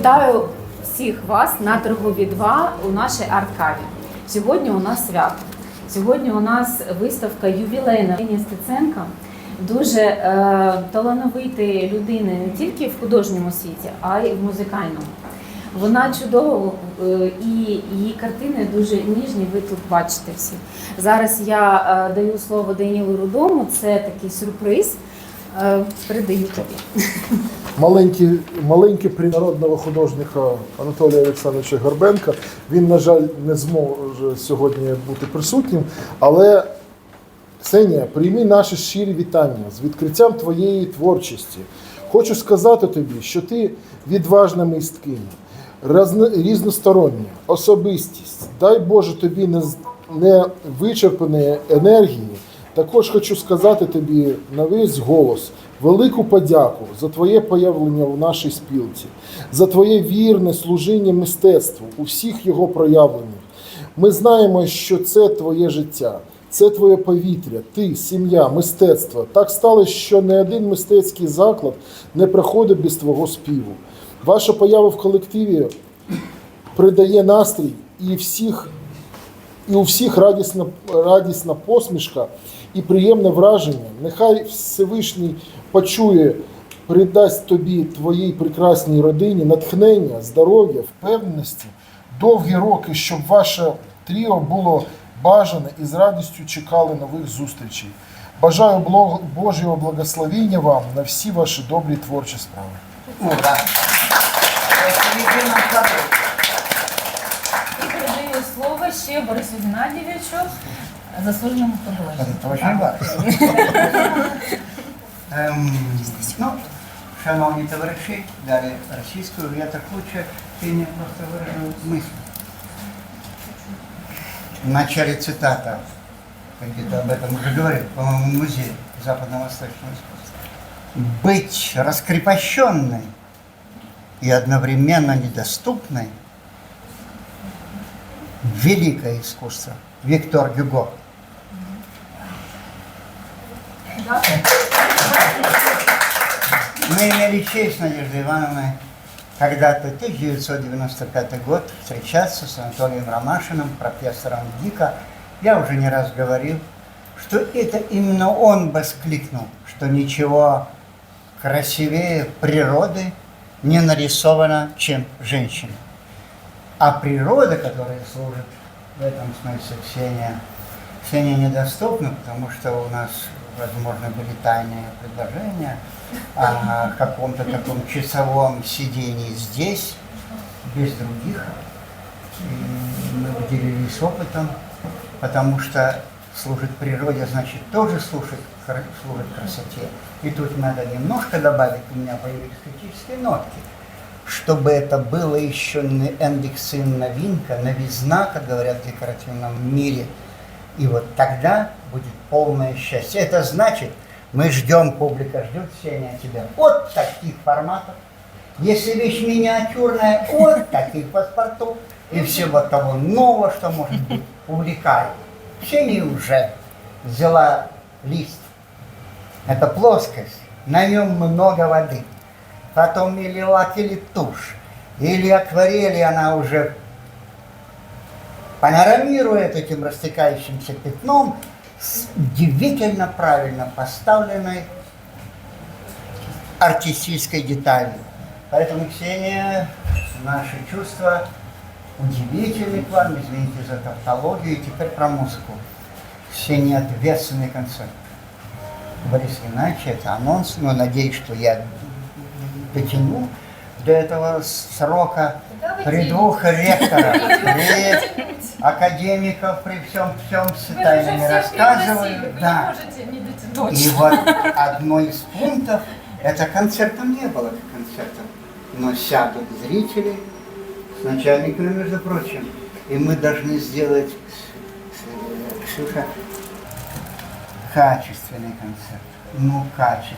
Вітаю всіх вас на торгові 2 у нашій арт-каві. Сьогодні у нас свято. Сьогодні у нас виставка ювілейна Євгенія Стеценка, дуже е, талановитої людини не тільки в художньому світі, а й в музикальному. Вона чудова е, і її картини дуже ніжні. Ви тут бачите всі. Зараз я е, даю слово Данілу Рудому. Це такий сюрприз. Е, Передаю тобі. Маленький, маленький при народного художника Анатолія Олександровича Горбенка. Він, на жаль, не зможе сьогодні бути присутнім, але Ксенія, прийми наші щирі вітання з відкриттям твоєї творчості. Хочу сказати тобі, що ти відважна мисткиня, різностороння особистість. Дай Боже тобі не вичерпаної енергії. Також хочу сказати тобі на весь голос велику подяку за твоє появлення в нашій спілці, за твоє вірне служіння мистецтву у всіх його проявленнях. Ми знаємо, що це твоє життя, це твоє повітря, ти, сім'я, мистецтво. Так сталося, що не один мистецький заклад не проходить без твого співу. Ваша поява в колективі придає настрій і всіх і у всіх радісна, радісна посмішка і приємне враження. Нехай Всевишній почує, придасть тобі, твоїй прекрасній родині натхнення, здоров'я, впевненості, довгі роки, щоб ваше тріо було бажане і з радістю чекали нових зустрічей. Бажаю Божого благословення вам на всі ваші добрі творчі справи. І передаю слово ще Борису Геннадійовичу, заслуженому художнику. Это очень важно. Ем, ну, шановні товариші, далі російською, я так лучше ти не просто выражу мысль. В начале цитата, я где-то об этом уже говорил, по-моему, в музее западно-восточного искусства. Быть раскрепощенной и одновременно недоступной – великое искусство. Виктор Гюго. Мы имели честь, Надежда Ивановна, когда-то 1995 год встречаться с Анатолием Ромашиным, профессором ГИКа. Я уже не раз говорил, что это именно он воскликнул, что ничего красивее природы не нарисовано, чем женщина. А природа, которая служит в этом смысле Ксения, Ксения недоступна, потому что у нас, возможно, были тайные предложения о каком-то таком часовом сидении здесь, без других. И мы поделились опытом, потому что служит природе, значит, тоже служит, служит красоте. И тут надо немножко добавить, у меня появились критические нотки, чтобы это было еще не эндексын новинка, новизна, как говорят в декоративном мире. И вот тогда будет полное счастье. Это значит, мы ждем, публика ждет, Ксения, тебя от таких форматов. Если вещь миниатюрная, от таких паспортов и всего того нового, что может быть, увлекает. Ксения уже взяла лист. Это плоскость, на нем много воды. Потом или лак, или тушь, или акварели она уже панорамирует этим растекающимся пятном с удивительно правильно поставленной артистической деталью. Поэтому, Ксения, наши чувства удивительны к вам, извините за тавтологию, и теперь про музыку. Ксения ответственный концерт. Борис Геннадьевич, это анонс, но надеюсь, что я дотяну до этого срока при двух ректорах, при академиков, при всем, всем с тайнами рассказываю. Да. И вот одно из пунктов, это концертом не было как концертом, но сядут зрители с начальниками, между прочим, и мы должны сделать, Кс- Ксюша, качественный концерт. Ну, качественный.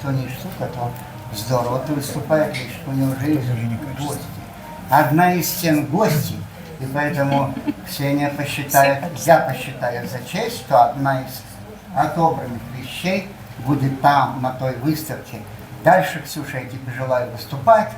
Что не штука, то здорово ты выступаешь, у него уже есть гости. Одна из стен гости, и поэтому Ксения посчитает, я посчитаю за честь, что одна из отобранных вещей будет там, на той выставке. Дальше, Ксюша, я тебе желаю выступать,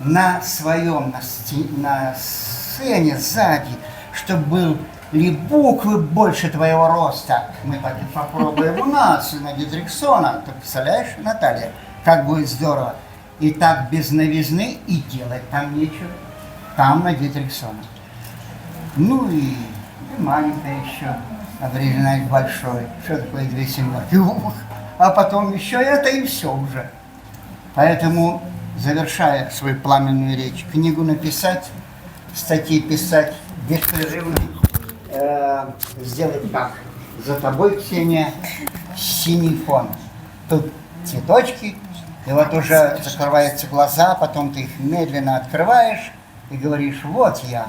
на своем, на, сте- на сцене сзади, чтобы был ли буквы больше твоего роста. Мы так и попробуем у нас, на Дитриксона. Ты представляешь, Наталья, как будет здорово. И так без новизны и делать там нечего. Там на Дитриксона. Ну и, и маленькая еще, определена к большой. Что такое две семерки? Ух. А потом еще это и все уже. Поэтому, завершая свою пламенную речь, книгу написать, статьи писать беспрерывно, э, сделать как? За тобой, Ксения, синий фон. Тут цветочки, и вот уже закрываются глаза, потом ты их медленно открываешь и говоришь, вот я.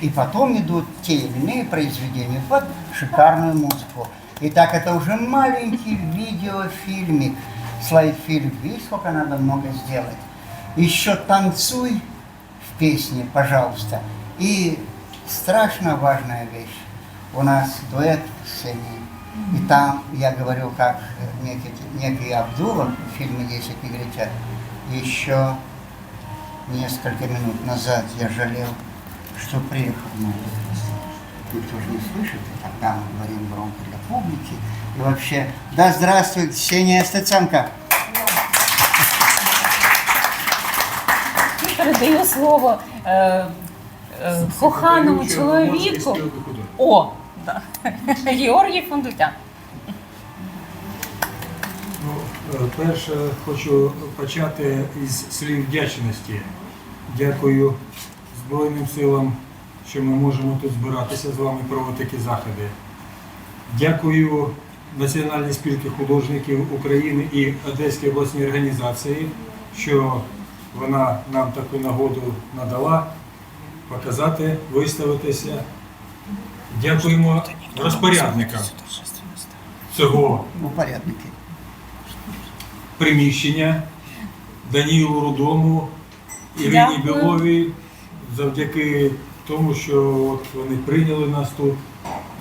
И потом идут те или иные произведения под шикарную музыку. И так это уже маленький видеофильмик, слайд-фильм. Видишь, сколько надо много сделать. Еще танцуй в песне, пожалуйста. И страшно важная вещь. У нас дуэт с Ксенией. И там я говорю, как некий, некий Абдулов в фильме «10 негритят». Еще несколько минут назад я жалел, что приехал на этот Никто же не слышит, и тогда мы говорим громко для публики. И вообще, да здравствует Ксения Стеценко. Передаю слово е, е, коханому чоловіку. О, да. Георгій Фондутян. Ну, е, перше хочу почати із слів вдячності. Дякую Збройним силам, що ми можемо тут збиратися з вами проводити такі заходи. Дякую Національній спілці художників України і Одеській обласній організації, що вона нам таку нагоду надала показати, виставитися. Дякуємо розпорядникам цього приміщення Данілу Рудому, Ірині. Біловій, завдяки тому, що от вони прийняли нас тут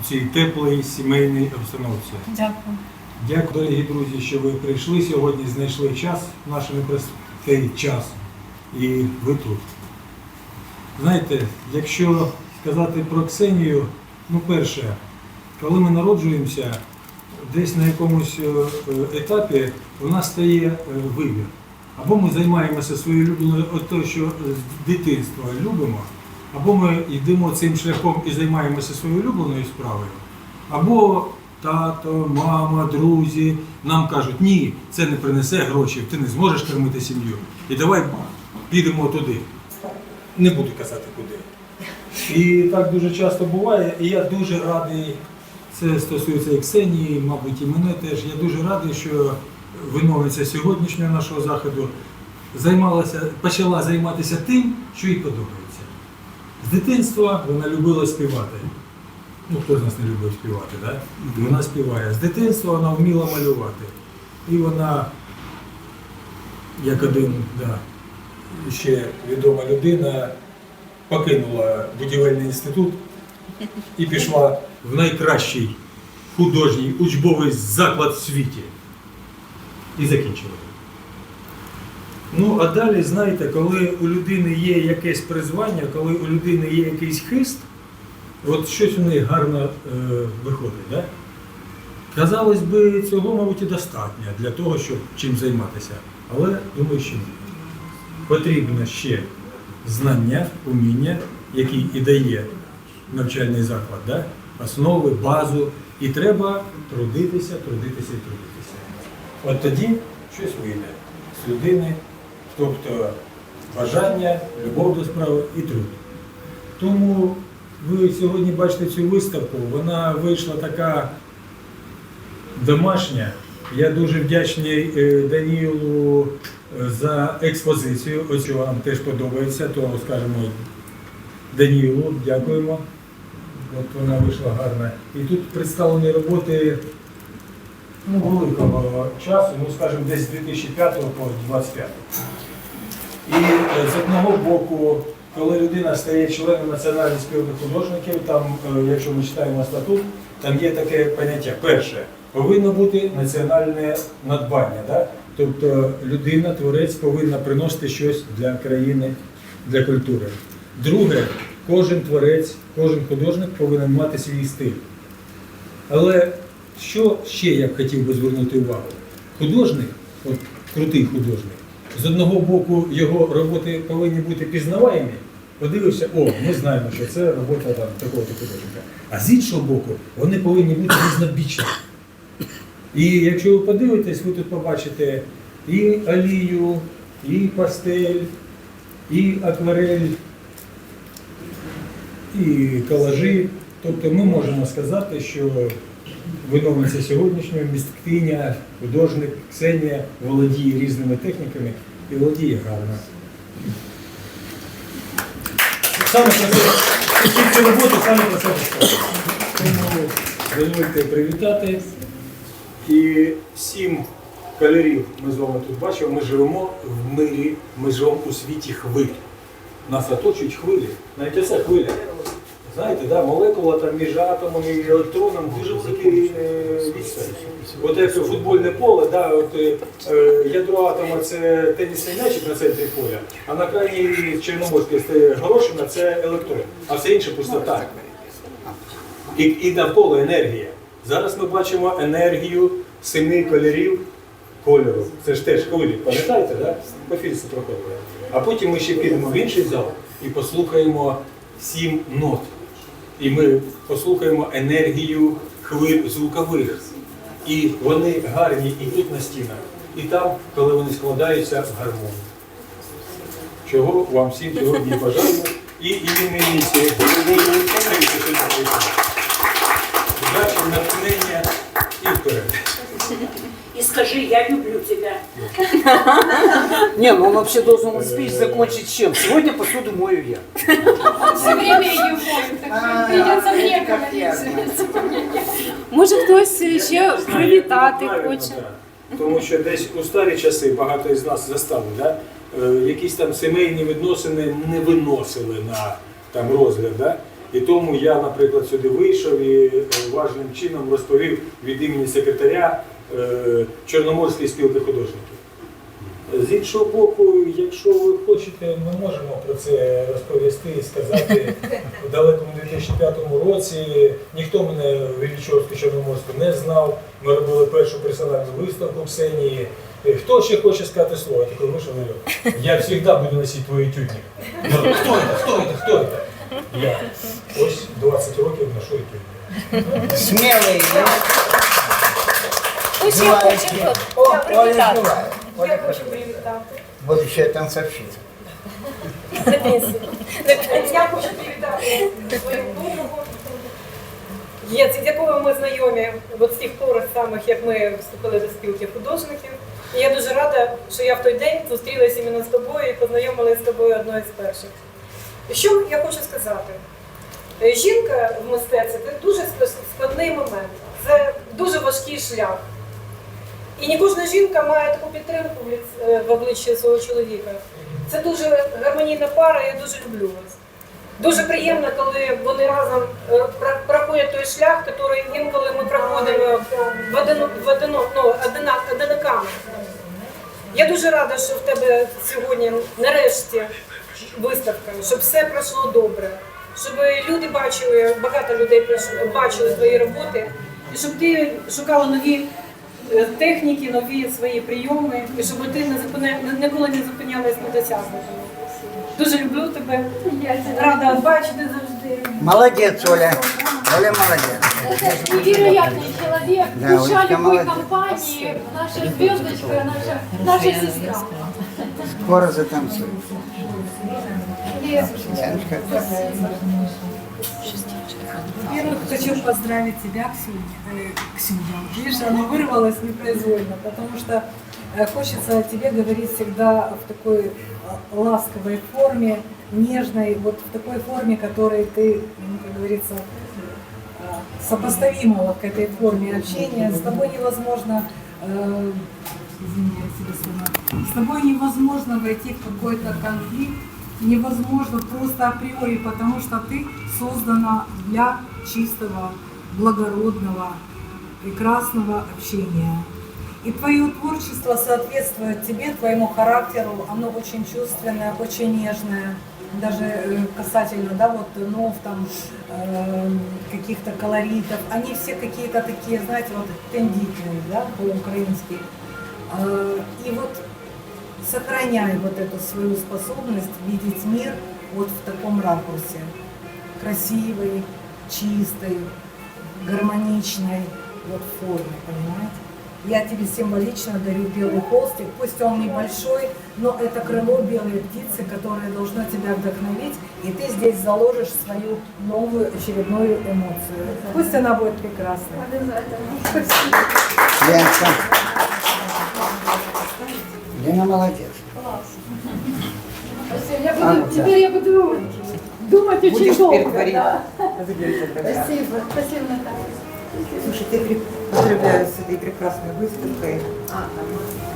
у цій теплій сімейній обстановці. Дякую. Дякую, дорогі друзі, що ви прийшли сьогодні, знайшли час наш непростий час. І ви тут. Знаєте, якщо сказати про Ксенію, ну перше, коли ми народжуємося, десь на якомусь е, етапі у нас стає е, вибір. Або ми займаємося своєю улюбленою, те, що з дитинства любимо, або ми йдемо цим шляхом і займаємося своєю улюбленою справою, або тато, мама, друзі нам кажуть, ні, це не принесе грошей, ти не зможеш кормити сім'ю. І давай підемо туди. Не буду казати куди. І так дуже часто буває, і я дуже радий, це стосується і Ксенії, мабуть, і мене теж. Я дуже радий, що виновниця сьогоднішнього нашого заходу займалася, почала займатися тим, що їй подобається. З дитинства вона любила співати. Ну, хто з нас не любить співати, так? Вона співає. З дитинства вона вміла малювати. І вона, як один, да, ще відома людина, покинула будівельний інститут і пішла в найкращий художній учбовий заклад в світі. І закінчила. Ну, а далі, знаєте, коли у людини є якесь призвання, коли у людини є якийсь хист, от щось у неї гарно е, виходить. Да? Казалось би, цього, мабуть, і достатньо для того, щоб чим займатися. Але думаю, що ні. Потрібно ще знання, уміння, які і дає навчальний заклад, да? основи, базу. І треба трудитися, трудитися і трудитися. От тоді щось вийде з людини, тобто бажання, любов до справи і труд. Тому ви сьогодні бачите цю виставку, вона вийшла така домашня. Я дуже вдячний е, Данілу е, за експозицію. Ось вам теж подобається, то скажемо Данілу, дякуємо. От вона вийшла гарна. І тут представлені роботи ну, великого часу, ну скажімо, десь з 2005 по 2025. І е, з одного боку, коли людина стає членом національної спілки художників, там, е, якщо ми читаємо статут, там є таке поняття. Перше, повинно бути національне надбання. Да? Тобто людина, творець повинна приносити щось для країни, для культури. Друге, кожен творець, кожен художник повинен мати свій стиль. Але що ще я б хотів би звернути увагу? Художник, от крутий художник, з одного боку його роботи повинні бути пізнаваємі. Подивився, о, ми знаємо, що це робота там, такого художника. А з іншого боку, вони повинні бути різнобічні. І якщо ви подивитесь, ви тут побачите і олію, і пастель, і акварель, і колажі. Тобто ми можемо сказати, що виновниця сьогоднішнього місткиня, художник Ксенія володіє різними техніками і володіє гарно. Саме про це, ці саме про це. Тому дозвольте привітати. І сім кольорів ми з вами тут бачимо. Ми живемо в мирі, ми живемо у світі хвиль. Нас оточують хвилі. Навіть оце хвиля. Знаєте, да, молекула там між атомом і електроном дуже великий е, відстань. От як футбольне поле, да, от, е, е, ядро атома це тенісний м'ячик на центрі поля, а на крайній Чорноморській горошина це електрон, а все інше пустота. І, і навколо енергія. Зараз ми бачимо енергію семи кольорів кольору. Це ж теж хвилі, пам'ятаєте, да? по фізиці проходили. А потім ми ще підемо в інший зал і послухаємо сім нот. І ми послухаємо енергію хвиль звукових. І вони гарні і тут на стінах, і там, коли вони складаються в гармонію. Чого вам всім сьогодні бажаємо і іменинниці. Удачі, натхнення і вперед. И скажи, я люблю тебя. Не, ну он вообще должен спич закончить чем? Сегодня посуду мою я. Все время Може хтось ще привітати хоче. Тому що десь у старі часи багато із нас застали, да? е, якісь там сімейні відносини не виносили на там, розгляд. Да? І тому я, наприклад, сюди вийшов і е, важним чином розповів від імені секретаря е, Чорноморської спілки художників. З іншого боку, якщо ви хочете, ми можемо про це розповісти і сказати у далекому 2005 році. Ніхто мене в Іллічовську Чорноморську не знав. Ми робили першу персональну виставку Ксенії. Е, Хто ще хоче сказати слово? Я такий вийшов говорю, я завжди буду носити твої тюдні. Говорю, Хто це? Хто це? Хто це? Я. Ось 20 років ношу і ще Бывает. хоче О, привітати. Я хочу привітати. Будущая танцовщица. Я хочу привітати свою подругу. Є, з якою ми знайомі от з тих пор самих, як ми вступили до спілки художників. І я дуже рада, що я в той день зустрілася іменно з тобою і познайомилася з тобою одною з перших. Що я хочу сказати? Жінка в мистецтві це дуже складний момент, це дуже важкий шлях. І не кожна жінка має таку підтримку е, в обличчі свого чоловіка. Це дуже гармонійна пара, я дуже люблю вас. Дуже приємно, коли вони разом е, проходять той шлях, який інколи ми проходимо в одину, в ну. Я дуже рада, що в тебе сьогодні нарешті виставка, щоб все пройшло добре, щоб люди бачили, багато людей бачили твої роботи, і щоб ти шукала нові техніки, нові свої прийоми, і щоб ти не зупиня, ніколи не зупинялась на досягнутому. Дуже люблю тебе, рада бачити завжди. Молодец, Оля. Оля молодец. Это невероятный человек, Да, душа любой молодец. компании, наша звездочка, наша, наша сестра. Скоро затанцуем. Яночка. Во-первых, хочу поздравить тебя, Ксюня. Э, Ксюня, видишь, оно вырвалось непроизвольно, потому что э, хочется тебе говорить всегда в такой э, ласковой форме, нежной, вот в такой форме, которой ты, ну, как говорится, сопоставима к этой форме общения. С тобой невозможно, э, сломала. с тобой невозможно войти в какой-то конфликт, невозможно просто априори, потому что ты создана для чистого, благородного, прекрасного общения. И твое творчество соответствует тебе, твоему характеру. Оно очень чувственное, очень нежное. Даже э, касательно, да, вот нов, там, э, каких-то колоритов. Они все какие-то такие, знаете, вот тендитные, да, по-украински. Э, И вот сохраняй вот эту свою способность видеть мир вот в таком ракурсе. Красивый, чистой, гармоничной вот форме, понимаете? Я тебе символично дарю белый холстик, пусть он небольшой, но это крыло белой птицы, которое должно тебя вдохновить, и ты здесь заложишь свою новую очередную эмоцию. Пусть она будет прекрасной. Ленка. Лена молодец. Я А, буду, да. теперь я буду думать очень Будешь долго. перетворить. да. Спасибо, спасибо, Наталья. Слушай, я пре- поздравляю с этой прекрасной выставкой.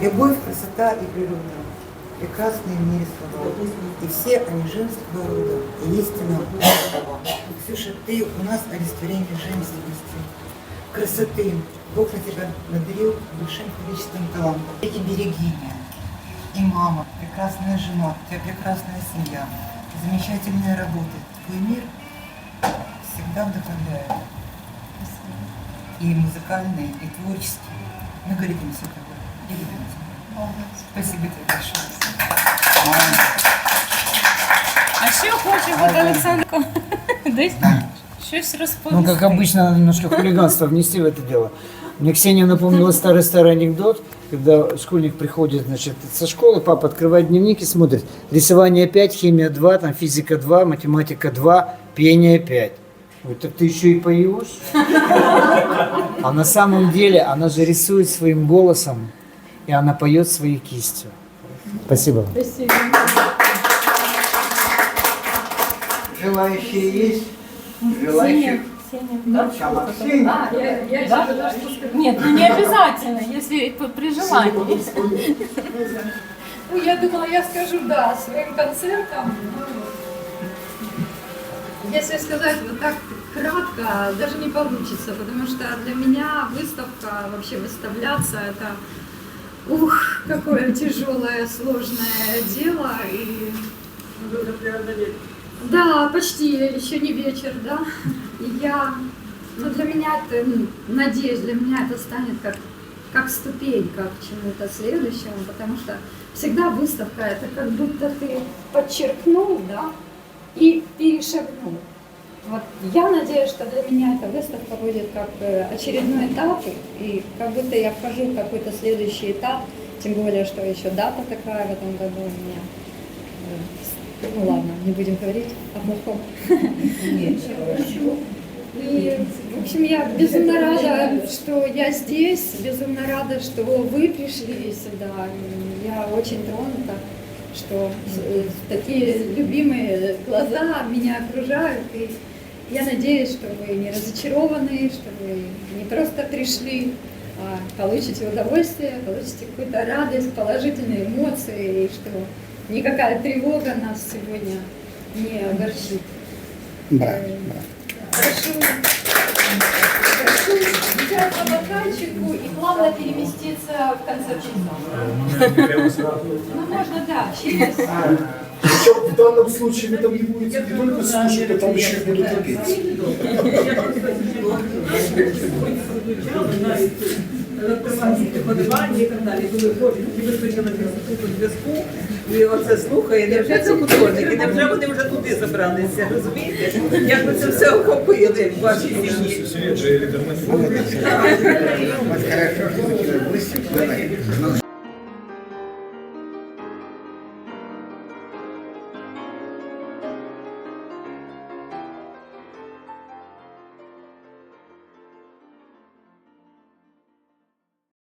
Любовь, красота и природа. Прекрасные в мире свободы. И все они женского рода. И истина. Ксюша, ты у нас олицетворение женственности, красоты. Бог на тебя надарил большим количеством талантов. Эти берегиня. И мама, прекрасная жена, у тебя прекрасная семья, замечательная работа. Твой мир всегда вдохновляет и музыкальные, и творческие. Мы гордимся тобой и любим тебя. Спасибо тебе большое. А що хоче буде Олександр? Десь щось Ну, розповісти. как обычно, надо немножко хулиганства внести в это дело. Мне Ксения напомнила старый-старый анекдот, когда школьник приходит, значит, со школы, папа открывает дневник и смотрит. Рисование 5, химия 2, там физика 2, математика 2, пение 5. Говорит, так ты еще и поешь? А на самом деле она же рисует своим голосом, и она поет своей кистью. Спасибо. вам. Спасибо. Желающие есть? Желающих? Да, Сама. А, я, я еще ждала, что скажу. Нет, ну не обязательно, если при желании. Ну, я думала, я скажу да своим концертам. Если сказать вот так кратко, даже не получится, потому что для меня выставка, вообще выставляться, это ух, какое тяжелое, сложное дело. И... Да, почти, еще не вечер, да. И я, ну для меня это, ну, надеюсь, для меня это станет как, как ступенька к чему-то следующему, потому что всегда выставка это как будто ты подчеркнул, да, и перешагнул. Вот я надеюсь, что для меня эта выставка будет как э, очередной этап, и как будто я вхожу в какой-то следующий этап, тем более, что еще дата такая в этом году у меня. Ну ладно, не будем говорить о плохом. И, в общем, я безумно рада, что я здесь, безумно рада, что вы пришли сюда. Я очень тронута, что такие любимые глаза меня окружают. И я надеюсь, что вы не разочарованы, что вы не просто пришли, а получите удовольствие, получите какую-то радость, положительные эмоции, и что никакая тревога нас сегодня не огорчит. Э, Прошу, прошу взять по бокальчику и плавно переместиться в конце часа. Ну, можно, да, через... Причем в данном случае вы там не будете не только слушать, а там еще и будете петь. Електромагнітне подавання і так далі. Коли і вистачили зв'язку, і оце слухає, невже це художники, невже вони вже туди забралися, розумієте? Як ви це все охопили в вашій сім'ї?